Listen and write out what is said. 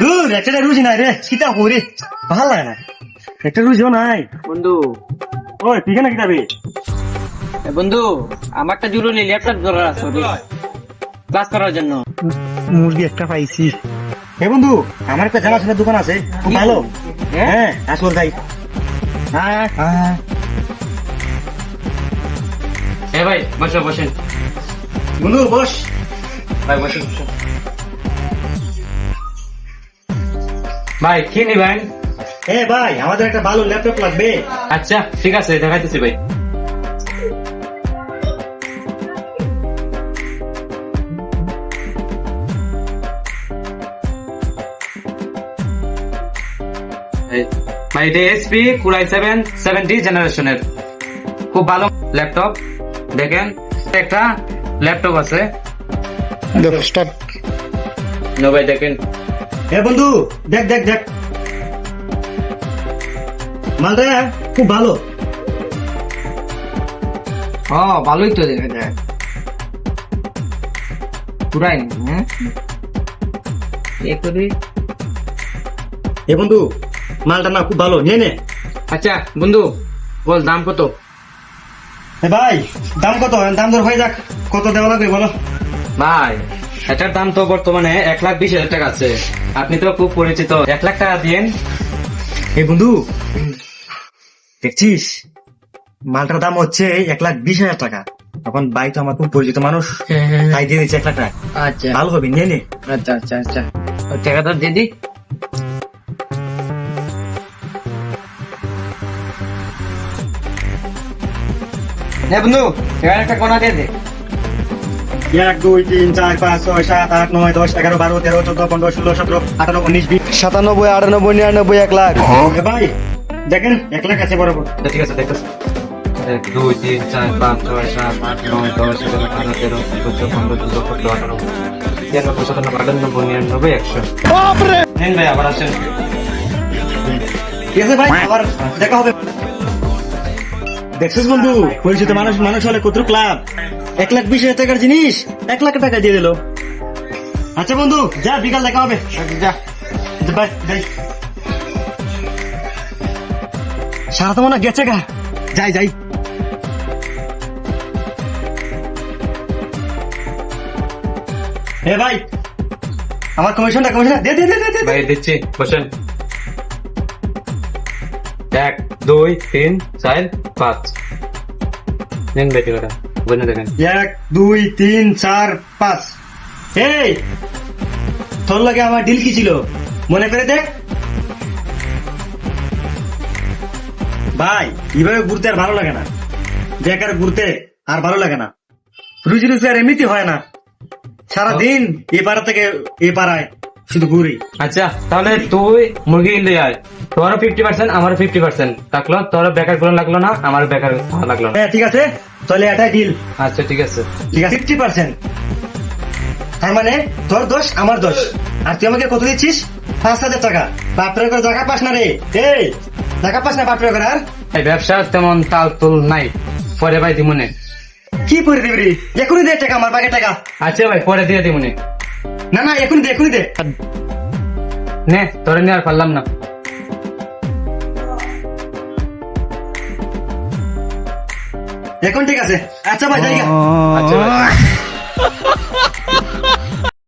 দূর একটা রুজি নাই রে কিতা করি ভালো লাগে না একটা রুজিও নাই। বন্ধু। ওই তুই কেন কিতাবি? বন্ধু আমার একটা জরুরি ল্যাপটপ দরকার আছে ক্লাস করার জন্য। মুরগি একটা পাইছি। হে বন্ধু আমার একটা জানাশোনার দোকান আছে খুব ভালো। হ্যাঁ? হ্যাঁ আসল তাই হ্যাঁ? হ্যাঁ। ভাই বসো বসেন বন্ধু বস। ভাই বসেন বসেন ভাই কি নিবেন? এ ভাই আমাদের একটা ভালো ল্যাপটপ লাগবে। আচ্ছা ঠিক আছে দেখাইতেছি ভাই। এই- ভাই এটা এসপি কুড়াই সেভেন সেভেন্টি জেনারেশনের খুব ভালো ল্যাপটপ। দেখেন একটা ল্যাপটপ আছে। নো ভাই দেখেন। এ বন্ধু দেখ দেখ দেখ। মালটা খুব ভালো। ও ভালোই তো দেখা। যায় পুরাই হ্যাঁ? এ বন্ধু মালটা না খুব ভালো। নিয়ে নে। আচ্ছা বন্ধু বল দাম কত? ভাই দাম কত? দাম দর হয়ে যাক। কত দেওয়া লাগবে বলো। ভাই এটার দাম তো বর্তমানে এক লাখ বিশ হাজার টাকা আছে। আপনি তো খুব পরিচিত। এক লাখ টাকা দিন এ বন্ধু দেখছিস? মালটার দাম হচ্ছে এক লাখ বিশ হাজার টাকা। তখন ভাই তো আমার খুব পরিচিত মানুষ তাই দিয়ে দিচ্ছে এক লাখ টাকা। আচ্ছা। ভালো হবে নিয়ে নে। আচ্ছা আচ্ছা আচ্ছা। টাকাটা দিয়ে হ্যাঁ বন্ধু এখানে একটা কোনা দিয়ে দে। এক দুই তিন চার পাঁচ ছয় সাত আট নয় দশ এগারো বারো তেরো চোদ্দ পনেরো ষোলো সতেরো আঠারো উনিশ বিশ সাতানব্বই আটানব্বই নিরানব্বই এক লাখ। ভাই দেখেন এক লাখ আছে বরাবর। ঠিক আছে দেখতেছি। এক দুই তিন চার পাঁচ ছয় সাত আট নয় দশ এগারো বারো তেরো চোদ্দ পনেরো ষোলো সতেরো আঠারো ছিয়ানব্বই সাতানব্বই আটানব্বই নিরানব্বই একশো। নেন ভাই আবার আসেন ঠিক আছে ভাই আবার দেখা হবে। দেখছিস বন্ধু পরিচিত মানুষ মানুষ হলে কত ক্লাব এক লাখ বিশ হাজার টাকার জিনিস এক লাখ টাকা দিয়ে দিল। আচ্ছা বন্ধু যা বিকাল দেখা হবে। যা। বাই যাই সারা তো মনে গেছে গা। যাই যাই। এ ভাই আমার কমিশনটা কমিশন দে দে দে দে, দে ভাই দিচ্ছি বসেন। এক দুই তিন চার পাঁচ। নেন বেটি কটা দেখেন এক দুই, তিন, চার, পাঁচ। এই, তোর লাগে আমার ডিল কি ছিল? মনে করে দেখ। ভাই, এইভাবে ঘুরতে আর ভালো লাগে না। বেকার ঘুরতে আর ভালো লাগে না। রুজি রুজি আর এমনিতে হয় না। সারাদিন এ পাড়া থেকে এ পাড়ায় শুধু ঘুরি। আচ্ছা তাহলে তুই মুরগি কিনতে আয় তোরও ফিফটি পার্সেন্ট আমারও ফিফটি পার্সেন্ট থাকল। তোর বেকারগুলো লাগল না আমার বেকার লাগল না। হ্যাঁ ঠিক আছে। তাহলে এটাই ডিল আচ্ছা ঠিক আছে। ঠিক আছে। ফিফটি পার্সেন্ট তার মানে তোর দোষ আমার দোষ। আর তুই আমাকে কত দিচ্ছিস? পাঁচ হাজার টাকা। বাপরে করে টাকা পাস না রে। এই টাকা পাস না বাপরে করে আর। এই ব্যবসা তেমন তাল তুল নাই। পরে ভাই দিমনে। কি করে দিবি রে? এখনই দে টাকা আমার বাগে টাকা। আচ্ছা ভাই পরে দিয়ে দিমনে। না না এখনই দে এখনই দে। নে তোরে নিয়ে আর পারলাম না। এখন ঠিক আছে। আচ্ছা ভাই যাই আচ্ছা ভাই।